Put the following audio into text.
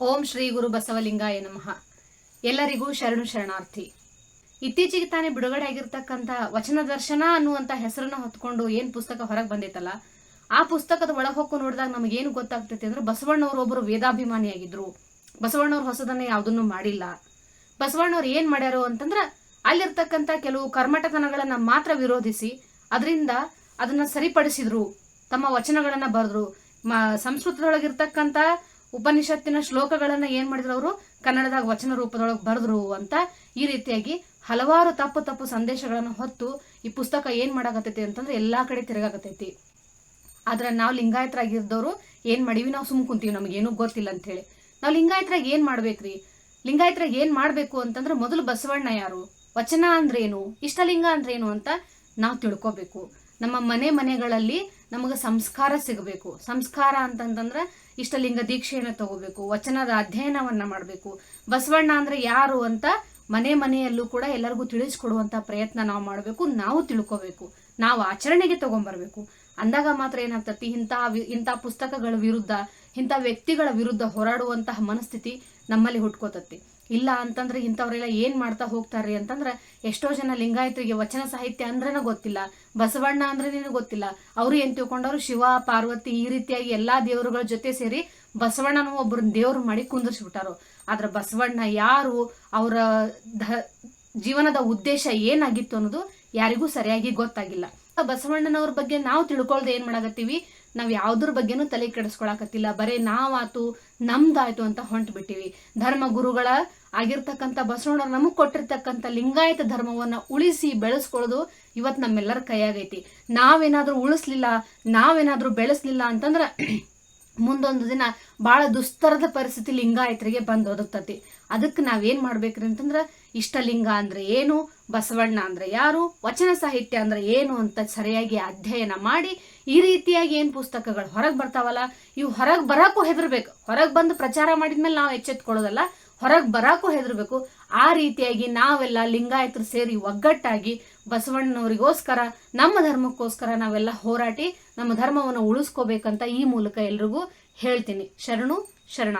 ಓಂ ಶ್ರೀ ಗುರು ಬಸವಲಿಂಗಾಯ ನಮಃ. ಎಲ್ಲರಿಗೂ ಶರಣು ಶರಣಾರ್ಥಿ. ಇತ್ತೀಚೆಗೆ ತಾನೇ ಬಿಡುಗಡೆ ಆಗಿರ್ತಕ್ಕಂಥ ವಚನ ದರ್ಶನ ಅನ್ನುವಂತ ಹೆಸರನ್ನು ಹೊತ್ಕೊಂಡು ಏನು ಪುಸ್ತಕ ಹೊರಗೆ ಬಂದೈತಲ್ಲ ಆ ಪುಸ್ತಕದ ಒಳಗೆ ನೋಡಿದಾಗ ನೋಡಿದಾಗ ನಮಗೇನು ಗೊತ್ತಾಗ್ತೈತಿ ಅಂದ್ರೆ ಬಸವಣ್ಣವ್ರು ಒಬ್ಬರು ವೇದಾಭಿಮಾನಿಯಾಗಿದ್ರು. ಬಸವಣ್ಣವ್ರು ಹೊಸದನ್ನ ಯಾವುದನ್ನು ಮಾಡಿಲ್ಲ. ಬಸವಣ್ಣವ್ರು ಏನು ಮಾಡ್ಯಾರು ಅಂತಂದ್ರೆ ಅಲ್ಲಿರ್ತಕ್ಕಂಥ ಕೆಲವು ಕರ್ಮಟತನಗಳನ್ನು ಮಾತ್ರ ವಿರೋಧಿಸಿ ಅದರಿಂದ ಅದನ್ನ ಸರಿಪಡಿಸಿದ್ರು. ತಮ್ಮ ವಚನಗಳನ್ನು ಬರೆದ್ರು. ಮ ಸಂಸ್ಕೃತದೊಳಗಿರ್ತಕ್ಕಂಥ ಉಪನಿಷತ್ತಿನ ಶ್ಲೋಕಗಳನ್ನ ಏನ್ ಮಾಡಿದ್ರು ಅವರು? ಕನ್ನಡದಾಗ ವಚನ ರೂಪದೊಳಗೆ ಬರೆದ್ರು ಅಂತ ಈ ರೀತಿಯಾಗಿ ಹಲವಾರು ತಪ್ಪು ತಪ್ಪು ಸಂದೇಶಗಳನ್ನು ಹೊತ್ತು ಈ ಪುಸ್ತಕ ಏನ್ ಮಾಡಾಕತೈತಿ ಅಂತಂದ್ರೆ ಎಲ್ಲಾ ಕಡೆ ತಿರುಗಾಕತೈತಿ ಆದ್ರೆ ನಾವು ಲಿಂಗಾಯತರಾಗಿದ್ದವರು ಏನ್ ಮಾಡೀವಿ? ನಾವು ಸುಮ್ ಕುಂತೀವಿ. ನಮಗೇನು ಗೊತ್ತಿಲ್ಲ ಅಂತ ಹೇಳಿ. ನಾವು ಲಿಂಗಾಯತರಾಗ ಏನ್ ಮಾಡ್ಬೇಕ್ರಿ? ಲಿಂಗಾಯತರಾಗ ಏನ್ ಮಾಡ್ಬೇಕು ಅಂತಂದ್ರೆ ಮೊದಲು ಬಸವಣ್ಣ ಯಾರು? ವಚನ ಅಂದ್ರೇನು? ಇಷ್ಟಲಿಂಗ ಅಂದ್ರೇನು ಅಂತ ನಾವು ತಿಳ್ಕೊಬೇಕು. ನಮ್ಮ ಮನೆ ಮನೆಗಳಲ್ಲಿ ನಮಗೆ ಸಂಸ್ಕಾರ ಸಿಗಬೇಕು. ಸಂಸ್ಕಾರ ಅಂತಂತಂದ್ರೆ ಇಷ್ಟಲಿಂಗ ದೀಕ್ಷೆಯನ್ನು ತಗೋಬೇಕು, ವಚನದ ಅಧ್ಯಯನವನ್ನ ಮಾಡಬೇಕು. ಬಸವಣ್ಣ ಅಂದ್ರೆ ಯಾರು ಅಂತ ಮನೆ ಮನೆಯಲ್ಲೂ ಕೂಡ ಎಲ್ಲರಿಗೂ ತಿಳಿಸ್ಕೊಡುವಂತ ಪ್ರಯತ್ನ ನಾವು ಮಾಡಬೇಕು, ನಾವು ತಿಳ್ಕೋಬೇಕು, ನಾವು ಆಚರಣೆಗೆ ತಗೊಂಡ್ಬರ್ಬೇಕು ಅಂದಾಗ ಮಾತ್ರ ಏನಾಗ್ತತಿ ಇಂತಹ ಇಂತಹ ಪುಸ್ತಕಗಳ ವಿರುದ್ಧ ಇಂಥ ವ್ಯಕ್ತಿಗಳ ವಿರುದ್ಧ ಹೋರಾಡುವಂತಹ ಮನಸ್ಥಿತಿ ನಮ್ಮಲ್ಲಿ ಹುಟ್ಕೋತತಿ. ಇಲ್ಲ ಅಂತಂದ್ರೆ ಇಂಥವ್ರೆಲ್ಲ ಏನ್ ಮಾಡ್ತಾ ಹೋಗ್ತಾರ್ರಿ ಅಂತಂದ್ರೆ ಎಷ್ಟೋ ಜನ ಲಿಂಗಾಯತರಿಗೆ ವಚನ ಸಾಹಿತ್ಯ ಅಂದ್ರೇನ ಗೊತ್ತಿಲ್ಲ, ಬಸವಣ್ಣ ಅಂದ್ರೇನೇನು ಗೊತ್ತಿಲ್ಲ. ಅವರು ಏನ್ ತಿಳ್ಕೊಂಡವ್ರು? ಶಿವ, ಪಾರ್ವತಿ ಈ ರೀತಿಯಾಗಿ ಎಲ್ಲಾ ದೇವರುಗಳ ಜೊತೆ ಸೇರಿ ಬಸವಣ್ಣನ ಒಬ್ಬರನ್ನ ದೇವ್ರು ಮಾಡಿ ಕುಂದಿರ್ಸ್ಬಿಟ್ಟಾರು. ಆದ್ರೆ ಬಸವಣ್ಣ ಯಾರು, ಅವರ ಜೀವನದ ಉದ್ದೇಶ ಏನಾಗಿತ್ತು ಅನ್ನೋದು ಯಾರಿಗೂ ಸರಿಯಾಗಿ ಗೊತ್ತಾಗಿಲ್ಲ. ಬಸವಣ್ಣನವ್ರ ಬಗ್ಗೆ ನಾವು ತಿಳ್ಕೊಳ್ದೆ ಏನ್ ಮಾಡಾಕತ್ತೀವಿ? ನಾವು ಯಾವ್ದ್ರ ಬಗ್ಗೆನೂ ತಲೆ ಕೆಡಿಸ್ಕೊಳಕತ್ತಿಲ್ಲ. ಬರೇ ನಾವಾತು ನಮ್ದಾಯ್ತು ಅಂತ ಹೊಂಟ್ ಬಿಟ್ಟಿವಿ ಧರ್ಮ ಗುರುಗಳ ಆಗಿರ್ತಕ್ಕಂಥ ಬಸವಣ್ಣವ್ರು ನಮಗ್ ಕೊಟ್ಟಿರ್ತಕ್ಕಂಥ ಲಿಂಗಾಯತ ಧರ್ಮವನ್ನ ಉಳಿಸಿ ಬೆಳೆಸ್ಕೊಳ್ಳೋದು ಇವತ್ತು ನಮ್ಮೆಲ್ಲರ ಕೈಯಾಗೈತಿ. ನಾವೇನಾದ್ರೂ ಉಳಿಸ್ಲಿಲ್ಲ, ನಾವೇನಾದ್ರೂ ಬೆಳೆಸ್ಲಿಲ್ಲ ಅಂತಂದ್ರ ಮುಂದೊಂದು ದಿನ ಬಹಳ ದುಸ್ತರದ ಪರಿಸ್ಥಿತಿ ಲಿಂಗಾಯತರಿಗೆ ಬಂದು ಒದಗ್ತತಿ ಅದಕ್ಕೆ ನಾವೇನ್ ಮಾಡ್ಬೇಕ್ರಿ ಅಂತಂದ್ರ, ಇಷ್ಟಲಿಂಗ ಅಂದ್ರೆ ಏನು, ಬಸವಣ್ಣ ಅಂದ್ರೆ ಯಾರು, ವಚನ ಸಾಹಿತ್ಯ ಅಂದ್ರೆ ಏನು ಅಂತ ಸರಿಯಾಗಿ ಅಧ್ಯಯನ ಮಾಡಿ, ಈ ರೀತಿಯಾಗಿ ಏನ್ ಪುಸ್ತಕಗಳು ಹೊರಗೆ ಬರ್ತಾವಲ್ಲ, ಇವು ಹೊರಗೆ ಬರಾಕು ಹೆದರ್ಬೇಕು. ಹೊರಗೆ ಬಂದು ಪ್ರಚಾರ ಮಾಡಿದ್ಮೇಲೆ ನಾವು ಎಚ್ಚೆತ್ಕೊಳ್ಳೋದಲ್ಲ ಹೊರಗ್ ಬರಾಕು ಹೆದರ್ಬೇಕು. ಆ ರೀತಿಯಾಗಿ ನಾವೆಲ್ಲ ಲಿಂಗಾಯತರು ಸೇರಿ ಒಗ್ಗಟ್ಟಾಗಿ ಬಸವಣ್ಣನವರಿಗೋಸ್ಕರ, ನಮ್ಮ ಧರ್ಮಕ್ಕೋಸ್ಕರ ನಾವೆಲ್ಲ ಹೋರಾಟಿ, ನಮ್ಮ ಧರ್ಮವನ್ನು ಉಳಿಸ್ಕೋಬೇಕಂತ ಈ ಮೂಲಕ ಎಲ್ರಿಗೂ ಹೇಳ್ತೀನಿ. ಶರಣು ಶರಣ